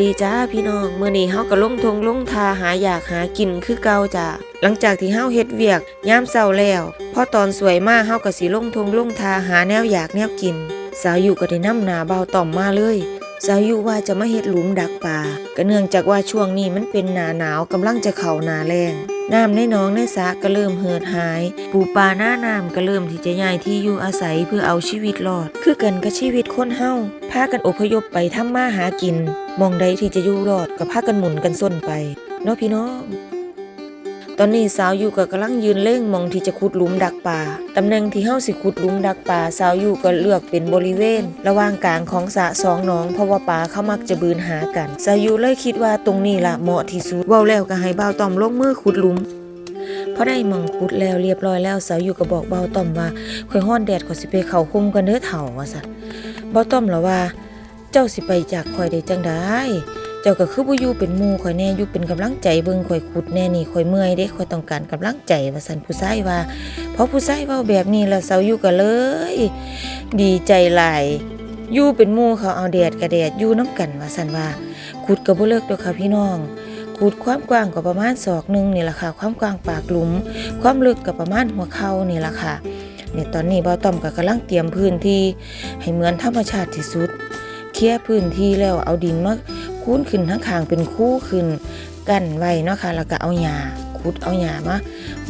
ดีจ้าพี่น้องเมื้อนี้เฮาก็ลงทงลงทาหาอยากหากินคือเก่าจ้าหลังจากที่เฮาเฮ็ดเวียกยามเช้าแล้วพอตอนสวยมากเฮาก็สิลงทงลงทาหาแนวอยากแนวกิน สาวอยู่ก็ได้นำหนาเบาต่อมมาเลยสาวอยู่ว่าจะมาเฮ็ดหลุมดักปลาก็เนื่องจากว่าช่วงนี้มันเป็นหนาหนาวกำลังจะเข้าหนาแล้งน้ำในหนองในสระก็เริ่มเหือดหาย ปูปลาหน้าน้ำก็เริ่มที่จะย้ายที่อยู่อาศัยเพื่อเอาชีวิตรอด คือกันกับชีวิตคนเฮาพากันอพยพไปทำมาหากิน มองใดที่จะอยู่รอดก็พากันหมุนกันส้นไปเนาะพี่น้อง ตอนนี้สาวอยู่ก็กำลังยืนเล่งมองที่จะขุดหลุมดักป่าตำแหน่งที่เฮาสิขุดหลุมดักป่าสาวอยู่ก็เลือกเป็นบริเวณ ระหว่างกลางของสะสองหนองเพราะว่าป่าเขามักจะบืนหากัน สาวอยู่เลยคิดว่าตรงนี้ล่ะเหมาะที่สุดเว้าแล้วก็ให้บ่าต้อมลงมือขุดหลุมพอได้มองขุดแล้วเรียบร้อยแล้วสาวอยู่ก็บอกบ่าต้อมว่าข่อยฮ้อนแดดข่อสิไปเข้าคุมกันเด้อเฒ่าว่าซั่นบ่าต้อมล่ะว่า เจ้าสิไปจากข่อยได้จังได้ เจ้าก็คือบ่อยู่เป็นหมู่ข่อยแน่อยู่เป็นกำลังใจเบิ่งข่อยขุดแน่นี่ข่อยเมื่อยเด้ข่อยต้องการกำลังใจว่าซั่นผู้ชายว่าเพอผู้ชายเว้าแบบนี้แล้วสาอยู่ก็เลย ดีใจหลายอยู่เป็นหมู่เขาเอาแดดกับแดดอยู่น้ำกันว่าซั่นว่าขุดก็บ่เลิกดอกค่ะพี่น้องขุดความกว้างก็ประมาณศอกหนึงนี่ล่ะค่ะ ความกว้างปากหลุม ความลึกก็ประมาณหัวเข่านี่ล่ะค่ะเนี่ยตอนนี้บ่าวต้อมก็กำลังเตรียมพื้นที่ให้เหมือนธรรมชาติที่สุด ลียร์พื้นที่แล้วเอาดินมาคูนขึ้นทั้งขางเป็นคู่ขึ้นกั้นไว้เนาะค่ะแล้วก็เอาหญ้าขุดเอาหญ้ามา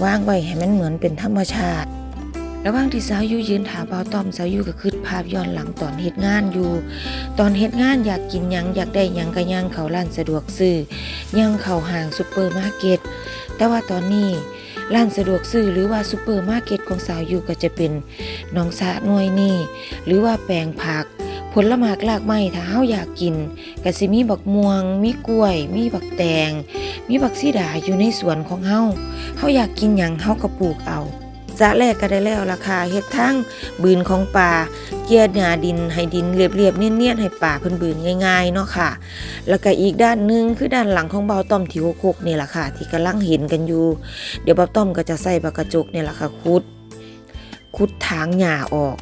วางไว้ให้มันเหมือนเป็นธรรมชาติ ระหว่างที่สาวยูยืนถาเบาต้อมสาวยูก็คิดภาพย้อนหลังตอนเฮ็ดงานอยู่ ตอนเฮ็ดงานอยากกินหยังอยากได้หยังก็ย่างเขาร้านสะดวกซื้อย่างเขาห้างซุปเปอร์มาร์เก็ตแต่ว่าตอนนี้ร้านสะดวกซื้อหรือว่าซุปเปอร์มาร์เก็ตของสาวอยู่ก็จะเป็นหนองสะหน่วยนี่ หรือว่าแปลงผัก ผลหมากลากไม้ถ้าเฮาอยากกินก็สิมีบักม่วง มีกล้วย มีบักแตง มีบักซีดาอยู่ในสวนของเฮาเฮาอยากกินหยังเฮาก็ปลูกเอาสะแรกก็ได้แล้วราคาเฮ็ดทั้งบืนของป่าเกียร์หญ้าดินให้ดินเรียบๆเนียนๆให้ป่าเพิ่นบืนง่ายๆเนาะค่ะ แล้วก็อีกด้านหนึงคือด้านหลังของเบาต้อมที่หกนี่ล่ะค่ะ ที่กำลังเห็นกันอยู่ เดี๋ยวเบาต้อมก็จะใส่ปากกระจกนี่ล่ะค่ะขุดขุดถางหญ้าออก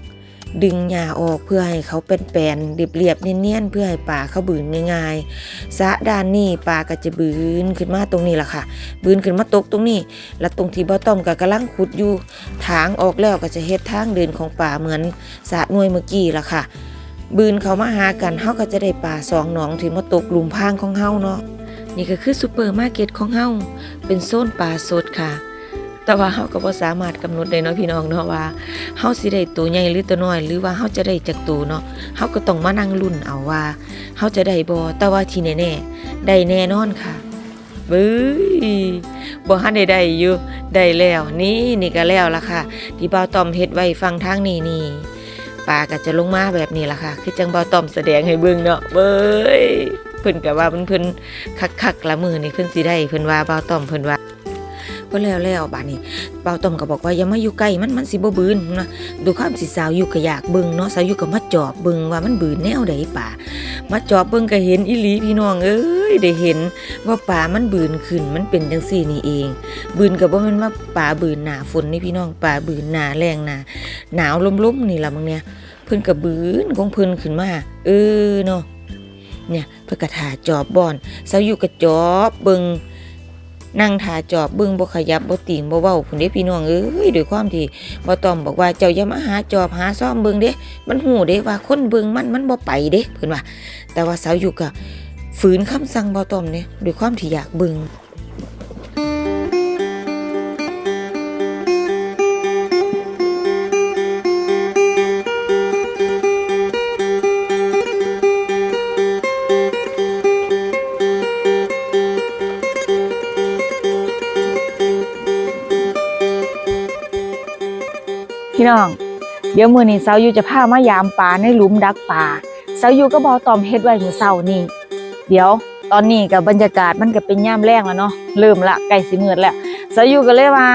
ดึงหญ้าออกเพื่อให้เขาเป็นแปลนเรียบๆเนียนๆเพื่อให้ปลาเขาบืนง่ายๆสะด้านนี้ปลาก็จะบืนขึ้นมาตรงนี้แหละค่ะ บืนขึ้นมาตกตรงนี้ แล้วตรงที่บ่อต้อมก็กำลังขุดอยู่ถางออกแล้วก็จะเฮ็ดทางเดินของปลาเหมือนสะน่วยเมื่อกี้ละค่ะ บืนเขามาหากันเฮาก็จะได้ปลาสองหนองที่มาตกหลุมพางของเฮาเนาะนี่ก็คือซูเปอร์มาร์เก็ตของเฮาเป็นโซนปลาสดค่ะ แต่ว่าเฮาก็บ่สามารถกำหนดได้เนาะพี่น้องเนาะว่าเฮาสิได้ตัวใหญ่หรือตัวน้อย หรือว่าเฮาจะได้จากตัวเนาะเฮาก็ต้องมานั่งลุ้นเอาว่าเฮาจะได้บ่แต่ว่าที่แน่ๆได้แน่นอนค่ะเบ้ยบ่ทันได้ได้อยู่ได้แล้วนี่นี่ก็แล้วล่ะค่ะ ที่บ่าวตอมเฮ็ดไว้ฟังทางนี้นี่ปลาก็จะลงมาแบบนี้ล่ะค่ะ คือจังบ่าวตอมแสดงให้เบิ่งเนาะเบ้ยเพิ่นก็ว่าเพิ่นเพิ่นคักๆละมือนี่เพิ่นสิได้เพิ่นว่าบ่าวตอมเพิ่นว่า ก็แล้วแล้วบาดนี้เบาต้อมก็บอกว่าอย่ามาอยู่ใกล้มันมันสิบ่บืนนะดูความสิสาวอยู่ก็อยากเบิ่งเนาะสาวอยู่ก็มาจอบเบิ่งว่ามันบืนแนวใดป่ามาจอบเบิ่งก็เห็นอีหลีพี่น้องเอ้ยได้เห็นว่าป่ามันบืนขึ้นมันเป็นจังซี่นี่เอง บืนก็บ่ม่นว่าป่าบืนหนาฝนนี่พี่น้องป่าบืนหนาแรงหนาหนาวลมๆนี่ล่ะมึงเนี่ยเพิ่นก็บืนของเพิ่นขึ้นมาเออเนาะเนี่ยเพิ่นก็ท่าจอบบอนสาวอยู่ก็จอบเบิ่ง นั่งถาจอบเบิ้งบ่ขยับบ่ติงบ่เว้าพุ่นเด้พี่น้องเอ้ยด้วยความที่บ่ต้อมบอกว่าเจ้าอย่ามาหาจอบหาซ่อมเบิ้งเด้ มันหูเด้ว่าคนเบิ้งมันมันบ่ไปเด้เพิ่นว่า แต่ว่าสาวอยู่ก็ฝืนคำสั่งบ่ต้อมเนี่ยด้วยความที่อยากเบิ้ง พี่น้อง เดี๋ยวมือนี้เซาวยูจะพามายามปลาในหลุมดักปลาเซาวยูก็บ่ตอมเฮ็ดไว้มือเช้านี่ เดี๋ยวตอนนี้กับบรรยากาศมันก็เป็นย่ามแรงแล้วเนาะเริ่มละใกล้สิมืดแล้วเซาวยูก็เลยว่า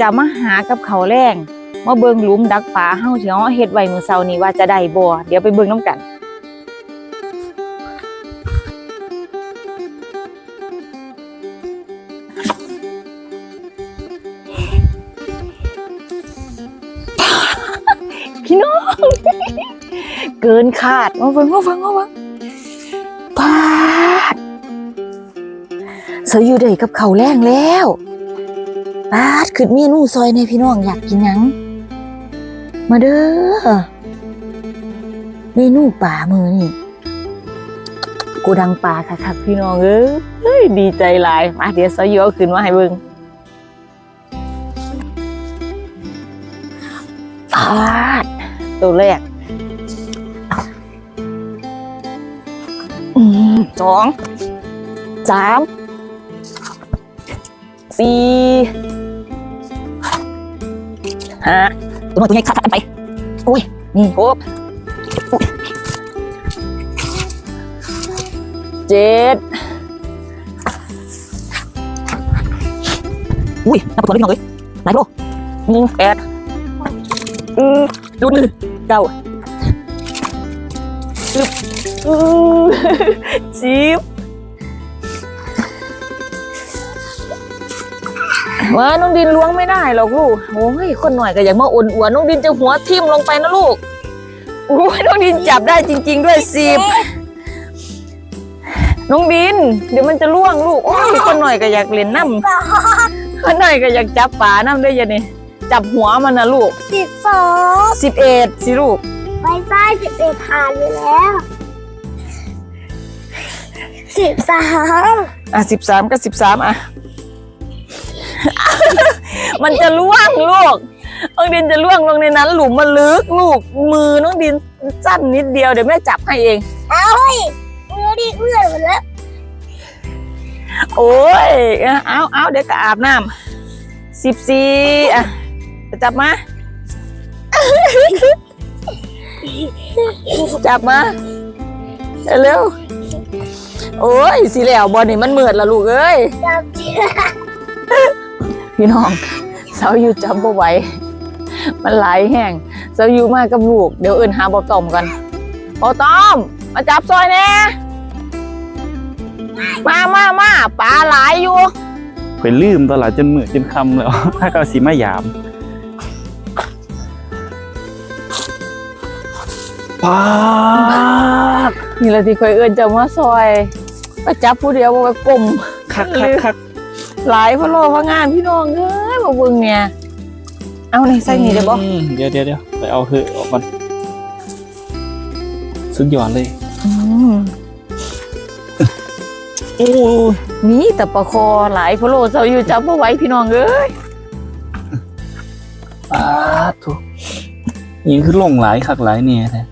จะมาหากับเขาแรงมาเบิ่งหลุมดักปลาเฮาที่เฮาเฮ็ดไว้มือเช้านี้ว่าจะได้บ่เดี๋ยวไปเบิ่งนํกัน เกินคาดมาเบิ่งมาเบิ่งมาเบิ่งปาดเสยอยู่ได้กับเขาแรงแล้วปาดขึ้นเมนูซอยในพี่น้องอยากกินหยัง มาเด้อเมนูป่ามือนี่กูดังปลาคักๆพี่น้องเอ้ยเฮ้ยดีใจหลายมาเดี๋ยวเสยอยู่เอาขึ้นมาให้เบิ่งปาดตัวแรก สองสามสี่ห้าตัวน้อยตัวใหญ่ขาดกันไปโอ้ยนี่หกโอ้ยเจ็ดอุ้ยนับตัวเล็กน้อยไหนโลหนึ่งแปดอืมดูมือเก้าสิบ อือสิบว่าน้องดินล้วงไม่ได้หรอกลูกโอ้ยคนหน่อยก็อยากมาอุ่นอวนน้องดินจะหัวทิ่มลงไปนะลูกโอ้ยน้องดินจับได้จริง ๆ ด้วยสิบน้องดิน เดี๋ยวมันจะล่วงลูกโอ้ยคนหน่อยก็อยากเล่นน้ำคนหน่อยก็อยากจับปลาน้ำด้วยยันนี่จับหัวมันนะลูกสิบสองสิบเอ็ดสิลูกไฟฟ้าสิบเอ็ดผ่านไปแล้ว สิบสามอะสิบสามก็สิบสามอะ มันจะล่วงลูกน้องดินจะล่วงลงในนั้น หลุมมันลึกลูก มือน้องดินสั้นนิดเดียวเดี๋ยวแม่จับให้เอง เอาเฮ้ยมือดิเพื่อนหมดแล้ว โอ้ย เอาเอาเดี๋ยวก็อาบน้ำสิบสี่อะจะจับมา จับมา เร็วๆ โอ้ยสีเหลวบอลนี่มันเหมือดละลูกเอ้ยจำจีพี่น้องเสาอยู่จำบ่ไหวมันไหลายแห้งเสาอยู่มากกับลูก เดี๋ยวเอินหาบอตอมกันบอตอม มาจับซอยแน่มามามาปลาหลายอยู่ไปลืมตลาดจนมือจนคำแล้ว ถ้าเขาสีมายามปาดนี่แหละที่เคยเอินจะมาซอย ไปจับผู้เดียวบ่ไปกลมคักคักคักหลายเพราะรอเพราะงานพี่น้องเอ้ยมาเบิ่งเนี่ย เอาในใส่นี่ได้บ่อืมเดี๋ยวเดี๋ยวเดี๋ยวไปเอาเหอะออกก่อนสุดยอดเลยอืมโอ้ยมีแต่ปลาคอหลายเพราะโลเสาอยู่จับบ่ไหวพี่น้องเอ้ยปาดทุกยิงคือลงหลายคักหลายเนี่ยแท้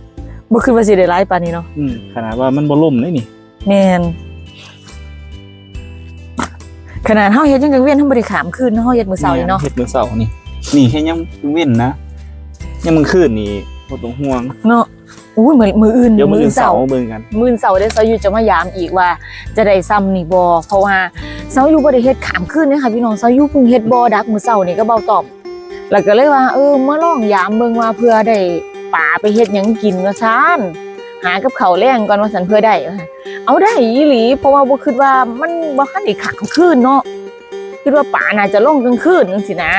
บ่คือว่าสิได้หลายปานนี้เนาะอืมขนาดว่ามันบ่ล่มเลยนี่ แม่น ขนาดเฮาเฮ็ดจังกังเวียนเฮาบ่ได้ขามคืนเนาะเฮาเฮ็ดมื้อเช้านี่เนาะเฮ็ดมื้อเสาร์นี่นี่แค่ยังเว้นนะยังมึงคืนนี่บ่ต้องห่วงเนาะอุ้ยมื้อมื้ออื่นเดี๋ยวมื้อมื้อเสาเช้าร์เบิ่งกันมื้อเช้าเด้เสาอยู่จะมายามอีกว่า จะได้ซ้ำนี่บ่เพราะว่าเสาอยู่บ่ได้เฮ็ดขามคืนเด้ค่ะพี่น้องเสาอยู่เพิ่งเฮ็ดบ่ดักมื้อเช้านี่ก็เบาตอบแล้วก็เลยว่าเออมาลองยามเบิ่งว่าเพื่อได้ป่าไปเฮ็ดหยังกินว่าซ่าน หากับข้าวแรงก่อนว่าสันเพื่อได้ว่าซั่นเอาได้อีหลี เพราะว่าบ่คิดว่ามันบ่คันได้ขามคืนเนาะคิดว่าป่าน่าจะลงกลางคืนจังซี่นะ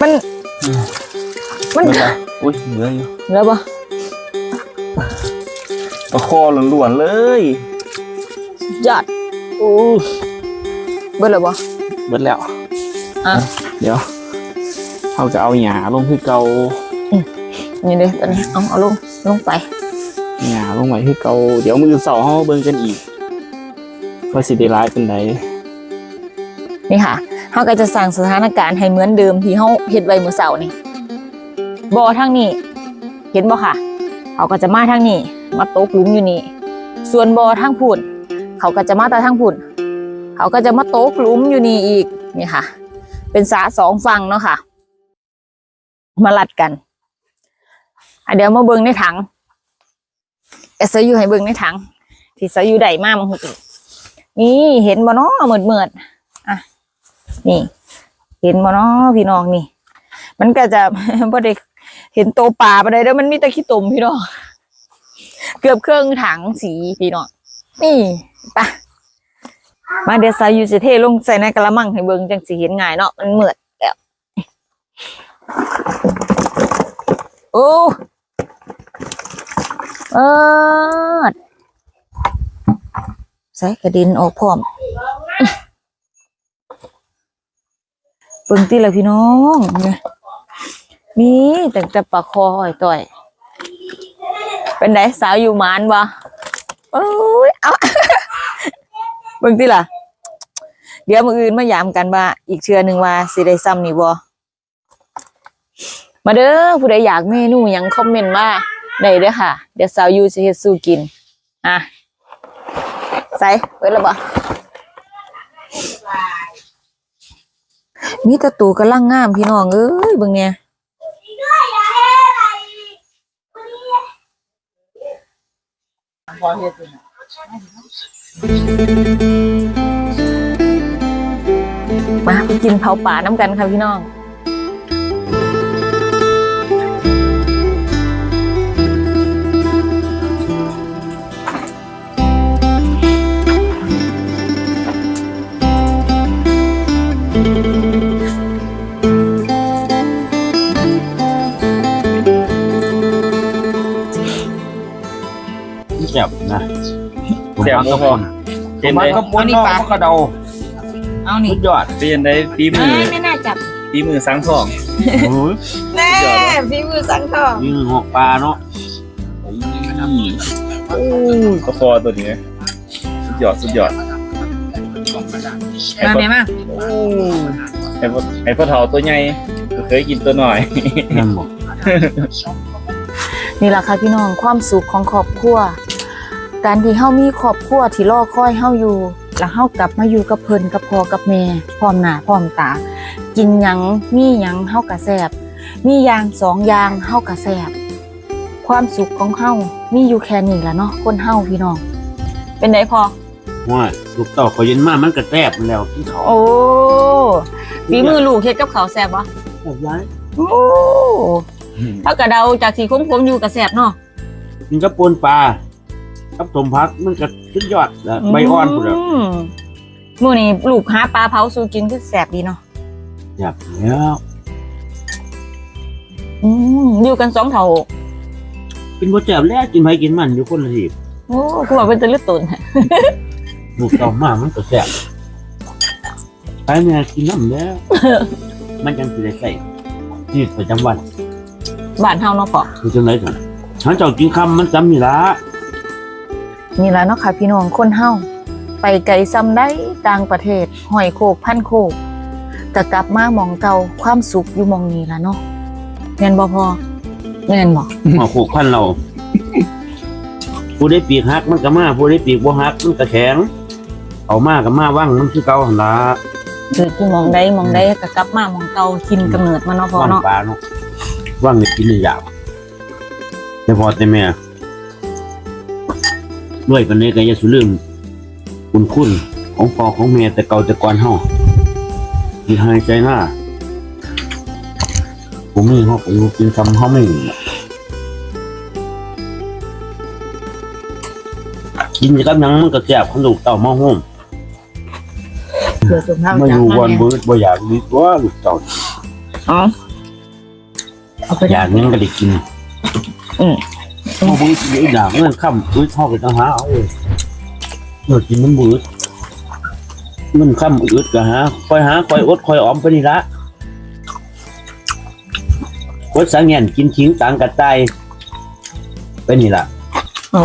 มันมันเบิ่งละอุ้ยเหลืออยู่เหลือบ่ตะคอล้วนๆเลยยอดโอ้เบิดแล้วบ่เบิดแล้วอะเดี๋ยวเขาจะเอาหยาลงคือเกานี่เด้ตอนนี้เอาเอาลงลงไปหยา ลงไว้คือเกาเดี๋ยวมือเสาเขาเบิ่งกันอีกว่าสิได้ร้ายเป็นไดนี่ค่ะเฮาก็จะสร้างสถานการณ์ให้เหมือนเดิมที่เฮาเฮ็ดไว้มื้อเช้านี่บ่ทางนี้เห็นบ่ค่ะเขาก็จะมาทางนี้ มาตกหลุมอยู่นี่ส่วนบ่ทางพุ่นเขาก็จะมาแต่ทางพุ่นเขาก็จะมาตกหลุมอยู่นี่อีกนี่ค่ะ เป็นสระสองฝั่งเนาะค่ะ มาลัดกันเดี๋ยวมาเบิ่งในถัง เสอยู่ให้เบิ่งในถัง ที่เสยอยู่ใดมามังหุกนี่เห็นบ่เนาะเหมือดเหมือดอะนี่ เห็นบ่เนาะพี่น้องนี่ มันก็จะบ่ได้เห็นโตปลาไปเลยแล้วมันมีแต่ขี้ตุ่มพี่น้องเกือบเครื่องถังสีพี่น้องนี่ไปะมาเดี๋ยวสายยูจะเทลงใส่ในกระมังให้เบิ่งจังสิเห็นง่ายเนาะมันเหมือดแล้วโอ้ เออใส่กระด็นออกพร้อมเบิ่งติละพี่น้องเนี่ยมีแต่แต่ปลาคอหอยต่อย เป็นไดสาวอยู่หมานบ่โอ้ยเอาเบิ่งติล่ะเดี๋ยวมืออื่นมายามกันว่า อีกเทื่อหนึ่งว่าสิได้ซ้ำนี่บ่มาเด้อผู้ใดอยากเมนูหยังคอมเมนต์มา ได้เด้อค่ะ เดี๋ยวสาวยู่สิเฮ็ดสู่กิน อะ ใส่เปิดแล้วบ่มีตะตูกำลังงามพี่น้องเอ้ยเบิ่งเนี่ยมาไปกินเผาป่าน้ำกันค่ะพี่น้อง แซ่บบ่พอเป็นมันได้ก็ปนนอกก็เดาเอานี่สุดยอดเป็นได้ฝีมือไม่น่าจับฝีมือสังทองโอ้ยแน่ฝีมือสังทองยิงหอกปลาเนาะก็คอตัวนี้สุดยอดสุดยอดมาไหนมาไอ้พ่อไอ้พ่อเฒ่าตัวใหญ่ก็เคยกินตัวหน่อย นั่นบอกนี่แหละค่ะพี่น้องความสุขของครอบครัว การที่เฮามีครอบครัวที่รอคอยเฮาอยู่ แล้วเฮากลับมาอยู่กับเพิ่นกับพ่อกับแม่พร้อมหน้าพร้อมตา กินหยังมีหยังเฮากะแซ่บมีอย่างสองอย่างเฮากะแซ่บความสุขของเฮามีอยู่แค่นี้ล่ะเนาะคนเฮาพี่น้อง เป็นไดพอว่าลูกเต่าเขาเย็นมากมันก็แซ่บแล้วที่เขาโอ้ฝีมือลูกเฮ็ดกับข้าวแซ่บบ่แซ่บร้ายโอ้ถ้ากะเดาจากสีคมๆอยู่กะแซ่บเนาะมันก็ปนปลา กับสมพักมันก็สุดยอดแล้วใบอ่อนพุ่นแล้วมมื้อนี้ลูกหาปลาเผาสู่กินคือแซ่บดีเนาะอยากแล้วอืมอยู่กันสองเท่า เป็นบ่แซ่บแล้วกินไปกินมันอยู่คนละทีโอ้คือว่าเป็นตะลึกตุนลูกเต่ามากมันก็แซ่บไปแม่กินน้ำแล้ว มันจังสิได้ใส่ชีวิตประจำวันบ้านเฮาเนาะพอคือจังไดกันถ้าเจ้ากินคำมันจำนี่ละ นี่ล่ะเนาะค่ะพี่น้องคนเฮาไปไกลซ้ำได้ต่างประเทศหอยโคกพันโคกก็กลับมาหมองเก่าความสุขอยู่หมองนี้ล่ะเนาะแม่นบ่พอแม่นบ่มาโขกพันเรา ผู้ได้ปีกหักมันก็มาผู้ได้ปีกบ่หักมันก็แข็งเอามาก็มาว่างมันคือเก่าหั่นละคือที่หมองใดหมองใดก็กลับมาหมองเก่ากินกำเนิดมาเนาะพอว่างเนาะปลาเนาะว่างนี่กินนี่ยาวแต่พอแต่แม่ ด้วยกันนี้ก็อย่าสุลืมคุณคุณของพ่อของแม่แต่เก่าแต่ก่อนเฮาที่หายใจหน้าผมมีเฮาก็อยู่กินคำเฮาไม่มีน่ะกินกับหยังมันก็แซ่บขนลูกเต่ามาโฮมเดี๋ยวสุภาพมาอยู่จักวันมาเบิดบ่อยากดีตัวลูกเต่าอ๋อเอาไปอยากหยังก็ได้กิน อืม บ่เบิดเดี๋ยวอยางเงินค่ำอึดเฮาก็ต้องหาเอาเลยเออกินมันเบิดเงินค่ำอืดกันฮะคอยหาคอยอดคอยออมไปนี่ละอดสังเงียนกินขิงต่างกระต่ายไปนี่ละอ๋อ